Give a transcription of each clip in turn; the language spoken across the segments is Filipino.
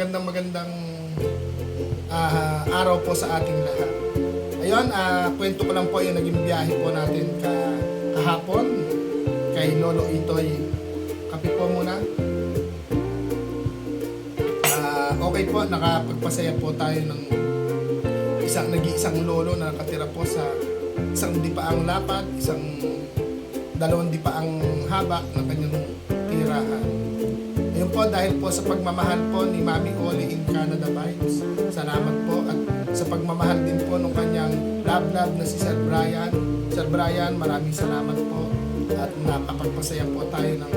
Magandang magandang ah, araw po sa ating lahat. Ayun, ah, kwento ko lang po yung naging biyahe po natin ka, kahapon kay Lolo Itoy. Kape po muna. Ah, okay po, nakapagpasaya po tayo ng isang nag-iisang lolo na nakatira po sa isang dipaang lapad, isang dalawang dipaang haba ng kanyang tirahan. Ayun po dahil po sa pagmamahal po ni Mami Oli in Canada Vibes. Salamat po at sa pagmamahal din po ng kanyang love love na si Sir Brian. Sir Brian, maraming salamat po at nakapagpasaya po tayo ng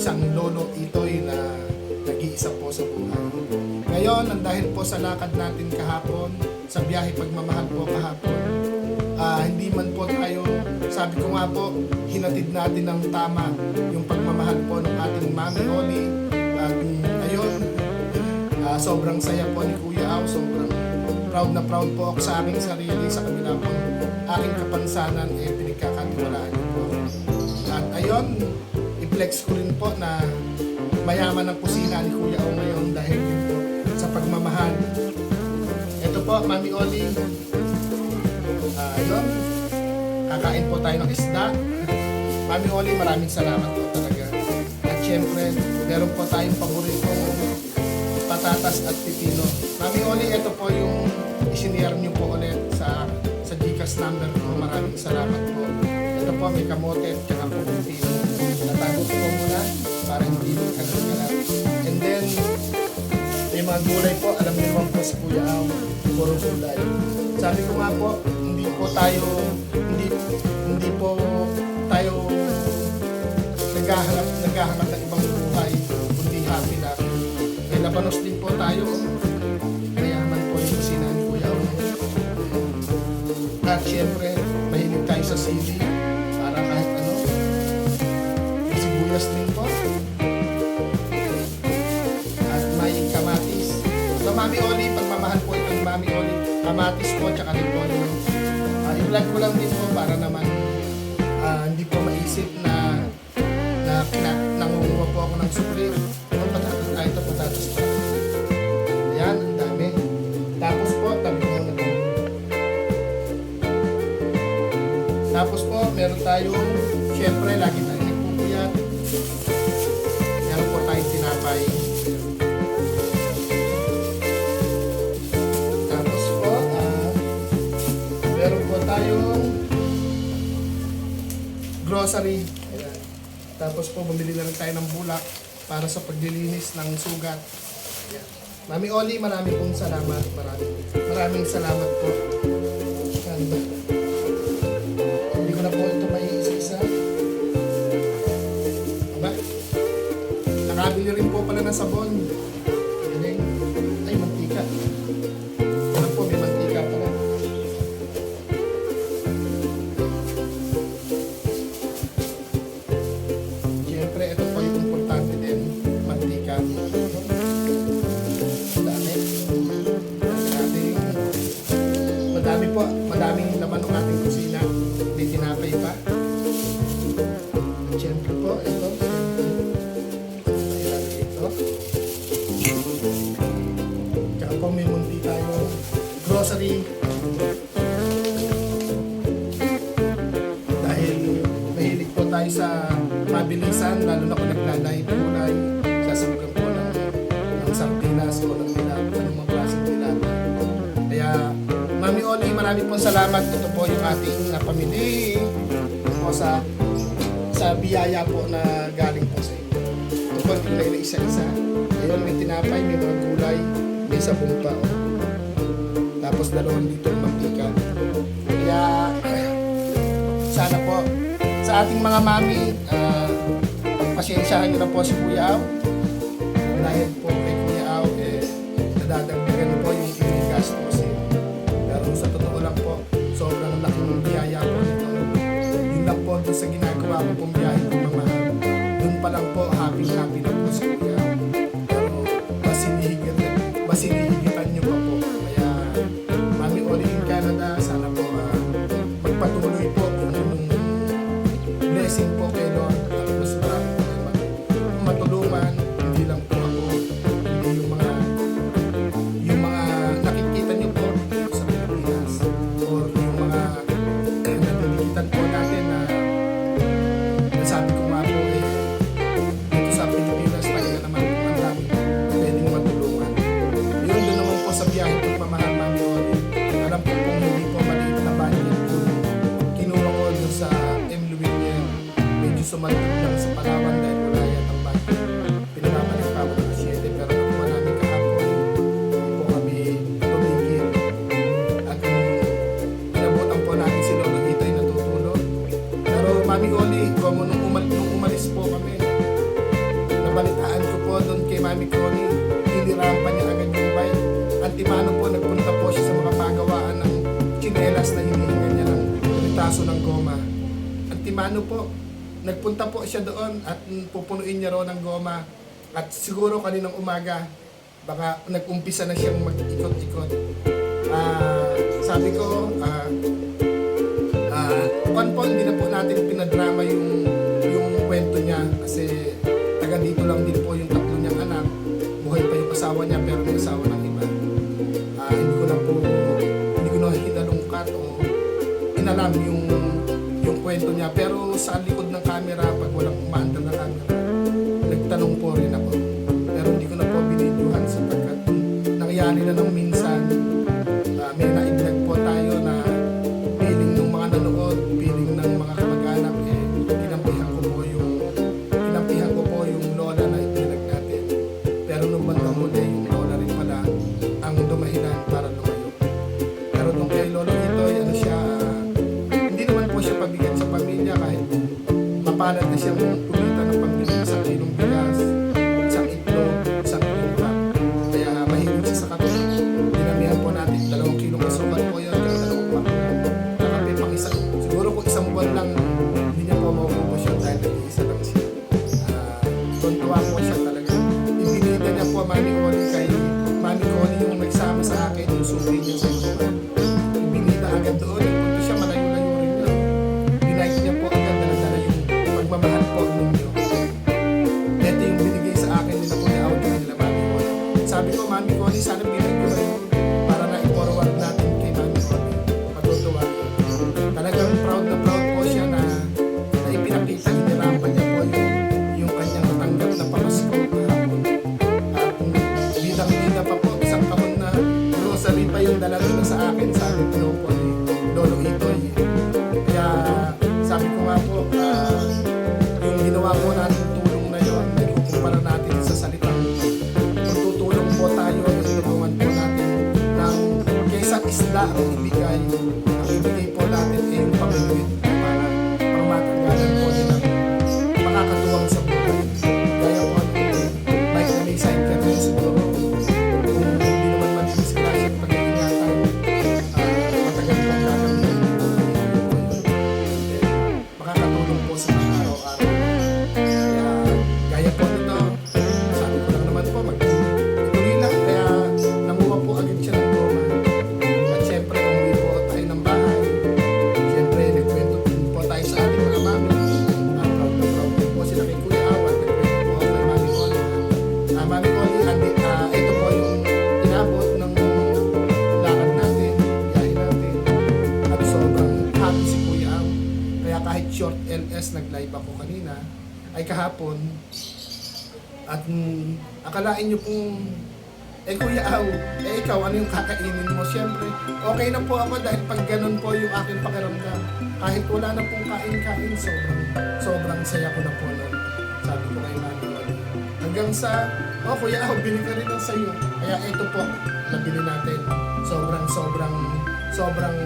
isang lolo itoy na nag-iisa po sa buhay. Ngayon, ang dahil po sa lakad natin kahapon, sa biyahe pagmamahal po kahapon, ah, hindi man po tayo, sabi ko nga po, hinatid natin ng tama yung pagmamahal po ng ating Mami Oli. At ayun, ah, sobrang saya po ni Kuya Au, sobrang proud na proud po ako sa aking sarili sa kabila po aking kapansanan eh pinagkakatiwalaan niyo po. At ayun, i-flex ko rin po na mayaman ang kusina ni Kuya Au ngayon dahil din po sa pagmamahal. Ito po, Mami Oli. Ah, ayun, kakain po tayo ng isda. Mami Oli, maraming salamat po talaga. At syempre, meron po tayong paboritong patatas at pipino. Mami Oli, ito po yung isinare niyo po ulit sa sa Gcash number ko. Maraming salamat po. Ito po, may kamote at saka po pipino. Natago ko po muna para hindi magkagat And then, may mga gulay po, alam niyo po si Kuya Au, puro gulay. Sabi ko nga po, hindi po tayo, hindi, po tayo naghahanap, naghahanap ng ibang buhay, kundi happy lang. May labanos din po tayo. Mayaman po yung kusina ni Kuya. At syempre, mahilig tayo sa sili para kahit ano. Sibuyas din po. At may kamatis. So, Mami Oli, pagmamahal po itong Mami Oli, kamatis po, tsaka repolyo. Uh, i-vlog ko lang din po para naman ah, hindi po maisip na na kina, nangunguha po ako ng sukli. Ito patatas, ah, ito patatas pa. Ayan, ang dami. Tapos po, tabi ko na po. Tapos po, meron tayong, syempre, lagi tayo nagpupuyat. Meron po tayong tinapay. Tapos po, ah, meron po tayong grocery. Ayan. Tapos po, bumili na rin tayo ng bulak para sa paglilinis ng sugat. Ayan. Mami Oli, marami pong salamat. Maraming, maraming salamat po. Ayan. Hindi ko na po ito may isa-isa. Aba, nakabili rin po pala ng sabon. Madami po, madaming laman ng ating kusina. May tinapay pa. Ayun, may tinapay, may mga gulay, may sabong pa. Oh. Tapos dalawang litong mantika. Kaya, sana po, sa ating mga mami, uh, pagpasensyahan nyo na po si Kuya Au. Anong blessing nagpunta po siya doon at pupunuin niya raw ng goma. At siguro kaninang umaga, baka nag-umpisa na siyang mag-ikot-ikot. Ah, sabi ko, ah, ah, kung po, hindi na po natin pinadrama yung, yung kwento niya kasi taga dito lang din po yung tatlo niyang anak. Buhay pa yung asawa niya pero may asawa ng iba. Ah, hindi ko na po, hindi ko na hinalungkat o inalam yung yung kwento niya. Pero sa likod mapalad na siyang kumita ng pambili ng isang kilong nag-live ako kanina, ay kahapon, at mm, akalain nyo pong, eh Kuya Aw, eh ikaw, ano yung kakainin mo? Siyempre, okay na po ako dahil pag ganun po yung aking pakiramdam. Kahit wala na pong kain-kain, sobrang, sobrang saya ko na po nun. Sabi ko kay Mami. Hanggang sa, oh Kuya Aw, bili ka rin ng sayo. Kaya ito po, nabili natin. Sobrang, sobrang, sobrang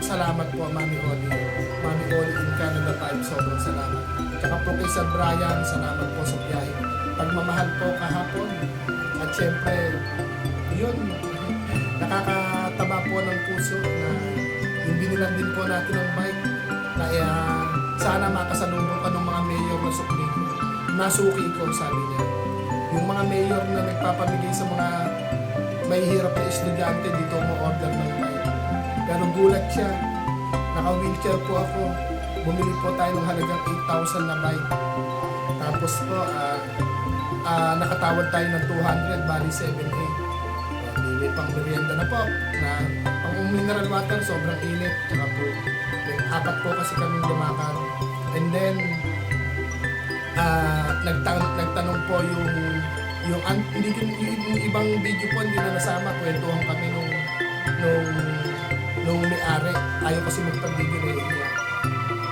salamat po Mami Oli. Mami Oli in Canada time, sobrang salamat. Tsaka Sir Brian, salamat po sa biyahe. Pagmamahal po kahapon. At syempre, yun, nakakataba po ng puso na yung binilan din po natin ng bike uh, sana makasalubong ka ng mga mayor na sukli. Nasuki ko, sabi niya. Yung mga mayor na nagpapamigay sa mga may hirap na estudyante dito mo order ng bike. Pero gulat siya. Naka-wheelchair po ako. Bumili po tayo ng halagang 8,000 na bike. Tapos po, ah ah, nakatawad tayo ng 200, bali 7,800. Hindi may pang merienda na po. Na pang mineral water, sobrang init. Tsaka po, apat po kasi kaming lumakad. And then, ah nagtanong, nagtanong po yung yung, hindi yung, yung ibang video po hindi na nasama kwentuhan kami nung nung nung may-ari ayaw kasi magpag-video na niya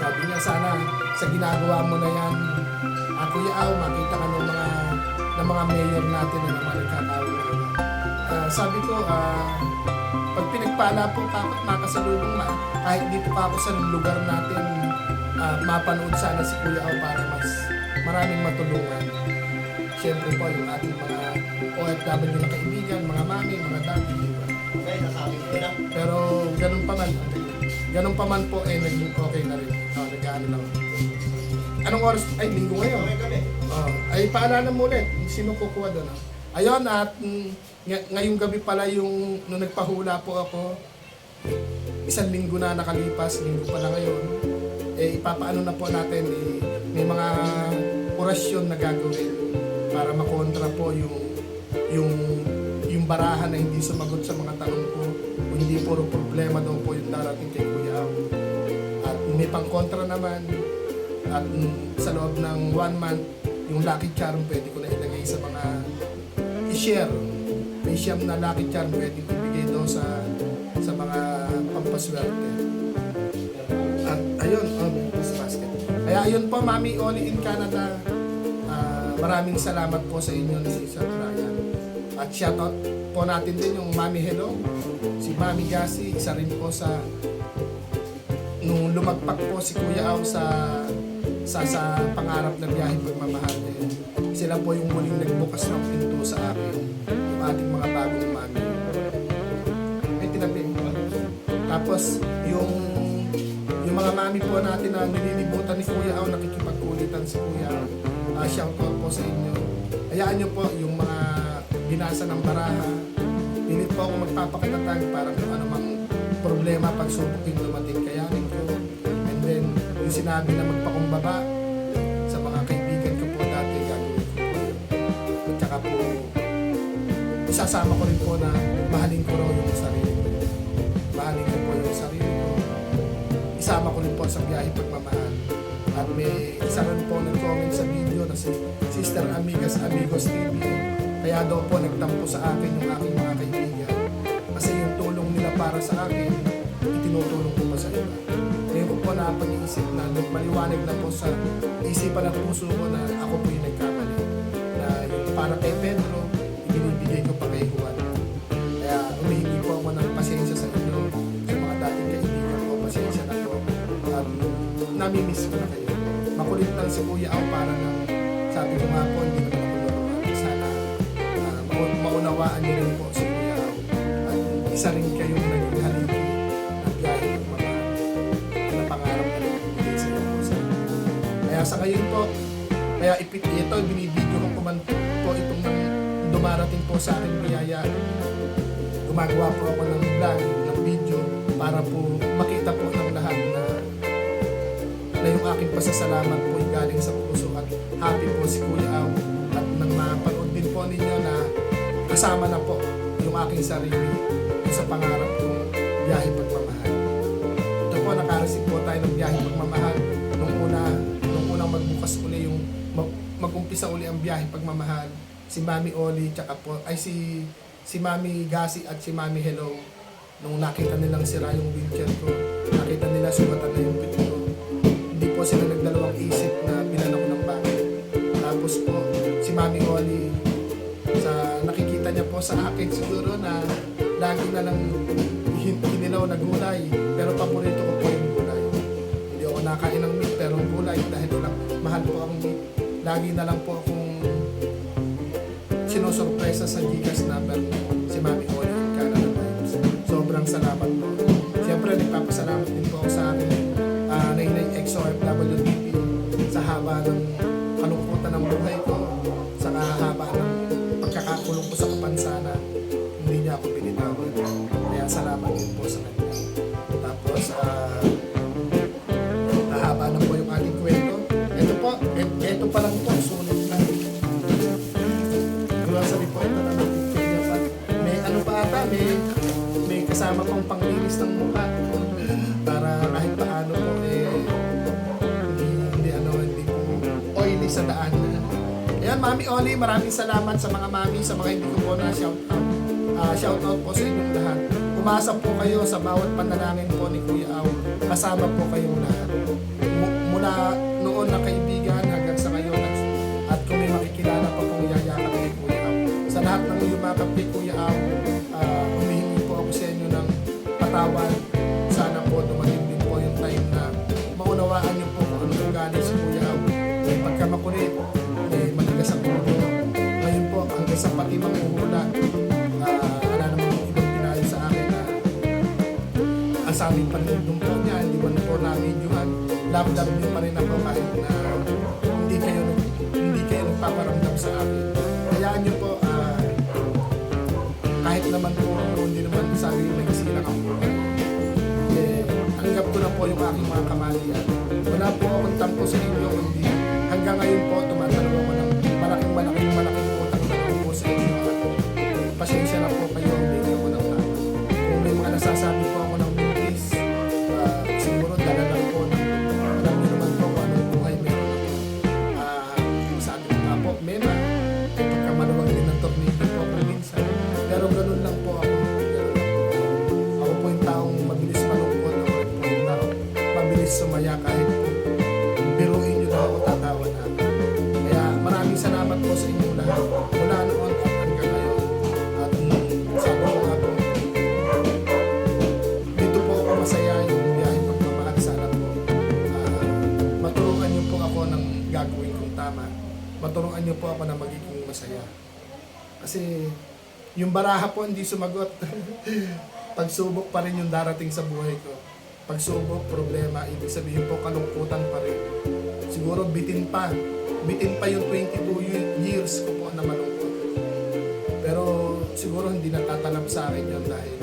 sabi niya sana sa ginagawa mo na yan ah, Kuya Aw makita ka ng mga ng mga mayor natin na naman nagkatawag na. Ah, sabi ko ah, pag pinagpala po kapag makasalubong ma kahit dito pa ako sa lugar natin ah, mapanood sana si Kuya Aw para mas maraming matulungan Siyempre po yung ating mga OFW na kaibigan, mga mami, mga daddy, Pero ganun pa man, ganun pa man po, eh, naging okay na rin. Oh, nag-ano lang. Anong oras? Ay, linggo ngayon. Oh, ay, paalala mo ulit. Sino kukuha doon? ah? Ayun, at mm, ng- ngayong gabi pala yung, nung nagpahula po ako, isang linggo na nakalipas, linggo pala ngayon, eh, ipapaano na po natin, eh, may mga orasyon na gagawin para makontra po yung yung yung barahan na hindi sumagot sa mga tanong ko hindi puro problema daw po yung darating kay Kuya Ang. At may pang-kontra naman at sa loob ng one month, yung lucky charm pwede ko na ilagay sa mga i-share. May siyam na lucky charm pwede ko ibigay daw sa sa mga pampaswerte. At ayun, oh, plus basket. Kaya ayun po, Mami Oli in Canada. Ah, maraming salamat po sa inyo ni Sir Brian. At shoutout po natin din yung Mami Hello, si Mami Gasi, isa rin po sa nung lumagpak po si Kuya Aw sa sa sa pangarap na biyahe pagmamahal niya. Sila po yung muling nagbukas ng pinto sa akin, yung ating mga bagong mami. May tinabi mo ba? Tapos yung yung mga mami po natin na nililibutan ni Kuya Aw, nakikipagkulitan si Kuya Aw. Uh, shoutout po sa inyo. Hayaan niyo po yung mga binasa ng baraha. Pilit po ako magpapakitatag para kung ano mang problema pagsubok yung dumating kayanin ko. And then, yung sinabi na magpakumbaba sa mga kaibigan ko po dati, gagawin ko po yun. Po, isasama ko rin po na mahalin ko raw yung sarili ko. Mahalin ko po yung sarili ko. Isama ko rin po sa biyahe pagmamahal. At may isa rin po nag-comment sa video na si Sister Amigas Amigos TV. Kaya daw po nagtampo sa akin yung aking mga kaibigan. Kasi yung tulong nila para sa akin, itinutulong ko pa sa iba. Ngayon ko po napag-iisip na maliwanag na po sa isipan at puso ko na ako po yung nagkamali. Na yung para kay Pedro, ibinibigay ko pa kay Juan. Kaya humihingi po ako ng pasensya sa inyo, sa mga dating kaibigan ko, pasensya na po. At namimiss ko na kayo. Makulit lang si Kuya Au para na sabi ko nga po, hindi maunawaan niyo rin po si Kuya Au. At isa rin kayong naging haligi ng biyahe ng mga na pangarap na nagbibigay sa inyo po sa Kaya sa ngayon po, kaya ipit ito, binibidyo ko kuman po itong nang dumarating po sa akin biyaya. Gumagawa po ako ng vlog, ng video, para po makita po ng lahat na na yung aking pasasalamat po ay galing sa puso at happy po si Kuya Aw kasama na po yung aking sarili sa pangarap kong biyahe pagmamahal. Ito po, nakareceive po tayo ng biyahe pagmamahal. Nung una, nung unang magbukas uli yung mag, mag-umpisa uli ang biyahe pagmamahal. Si Mami Oli tsaka po ay si si Mami Gasi at si Mami Hello. Nung nakita nilang sira yung wheelchair ko nakita nila sumatan na yung pit hindi po sila nagdalawang isip na bilan po sa akin siguro na lagi na lang hin- hinilaw na gulay pero paborito ko po yung gulay hindi ako nakain ng meat pero gulay dahil lang mahal po ang meat lagi na lang po akong sinusurpresa sa Gcash number si Mami Oli in Canada Vibes. Sobrang salamat po. Siyempre, nagpapasalamat din po ako sa akin uh, Nainay XOFW TV sa haba ng po, et- ito pa lang po, sulit na. Grocery po ito na pa. May ano pa ata, may, may kasama pang panglinis ng mukha. Para kahit paano po, eh, hindi, ano, hindi po oily sa daan. Ayan, Mami Oli, maraming salamat sa mga mami, sa mga hindi ko po na shout out. Ah, shout out po sa inyong lahat. Umasa po kayo sa bawat panalangin po ni Kuya Aw. Kasama po kayong lahat. Mu- mula noon na kaibigan pasensya na propia. Gagawin kong tama. Maturuan niyo po ako na magiging masaya. Kasi yung baraha po hindi sumagot. Pagsubok pa rin yung darating sa buhay ko. Pagsubok, problema, ibig sabihin po kalungkutan pa rin. Siguro bitin pa. Bitin pa yung 22 ye- years ko po na malungkot. Pero siguro hindi natatanap sa akin yun dahil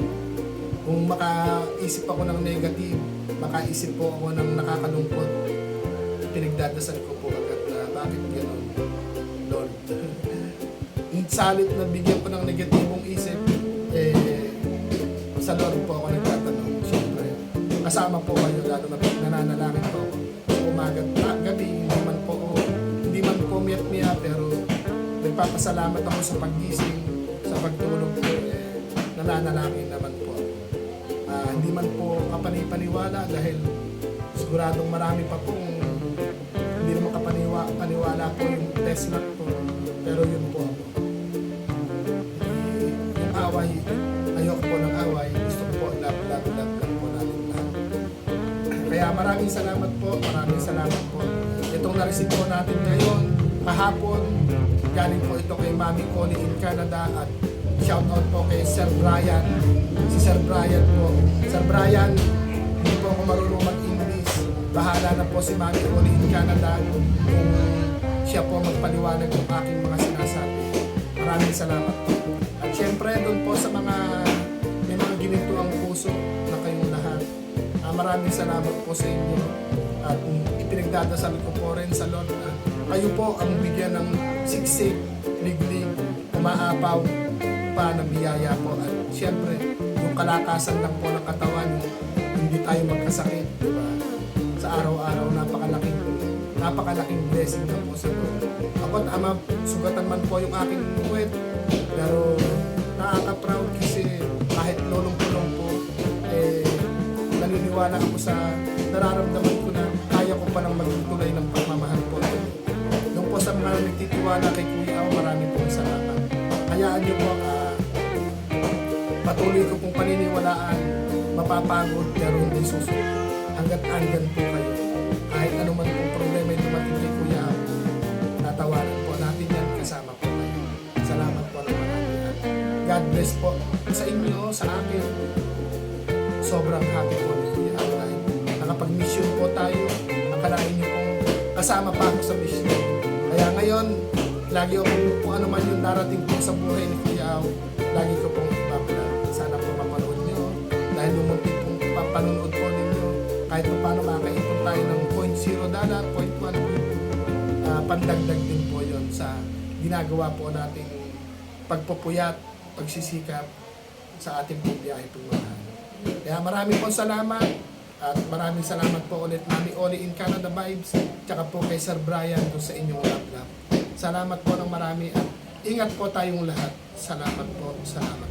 kung makaisip ako ng negative, makaisip po ako ng nakakalungkot, pinagdadasal ko salit na bigyan ko ng negatibong isip, eh, sa Lord po ako nagtatanong, siyempre. Kasama po kayo, lalo na pag nananalangin po ako. Umaga at gabi, hindi man po, hindi man po miyak-miya, pero nagpapasalamat ako sa paggising, sa pagtulog po, eh, nananalangin naman po ako. Ah, hindi man po kapanipaniwala dahil siguradong marami pa pong hindi naman kapaniwa, paniwala po yung test po. Pero yun po maraming salamat po, maraming salamat po. Itong na-receive po natin ngayon, kahapon, galing po ito kay Mami Connie in Canada at shout out po kay Sir Brian. Si Sir Brian po. Sir Brian, hindi po ako marunong mag-English. Bahala na po si Mami Connie in Canada kung siya po magpaliwanag ng aking mga sinasabi. Maraming salamat po. At syempre, doon po sa mga may mga ginito ang puso na kayong Ah, maraming salamat po sa inyo. At ipinagdadasal ko po rin sa Lord na kayo po ang bigyan ng siksik, liglig, umaapaw pa ng biyaya po. At syempre, yung kalakasan lang po ng katawan, hindi tayo magkasakit, di ba? Sa araw-araw, napakalaking napakalaking blessing na po sa Lord. Ako, tama, sugatan man po yung aking puwet, pero nakaka-proud kasi kahit lolong-pulong po, naniniwala ako sa nararamdaman ko na kaya ko palang maging tulay ng pagmamahal po. Doon po sa mga nagtitiwala kay Kuya Au, marami pong salamat. Hayaan niyo po, ah, patuloy ko pong paniniwalaan, mapapagod pero hindi susunod. Hanggat andyan po kayo. Kahit ano man pong problema yung dumating kay Kuya Au, natawanan po natin yan, kasama po kayo. Salamat po ng marami. God bless po sa inyo, sa akin. Sobrang happy po ni kasama pa ako sa mission. Kaya ngayon, lagi ako kung ano man yung darating po sa buhay ni Kuya Au, lagi ko pong ibablog. Sana po mapanood niyo. Dahil yung muntik pong papanood po ninyo, kahit pa paano makakaipon tayo ng 0.0 dollar, 0.1, uh, pandagdag din po yon sa ginagawa po nating pagpupuyat, pagsisikap sa ating pong biyahe pagmamahal. Kaya maraming po salamat at maraming salamat po ulit Mami Oli in Canada Vibes tsaka po kay Sir Brian doon sa inyong love love. Salamat po ng marami at ingat po tayong lahat. Salamat po, salamat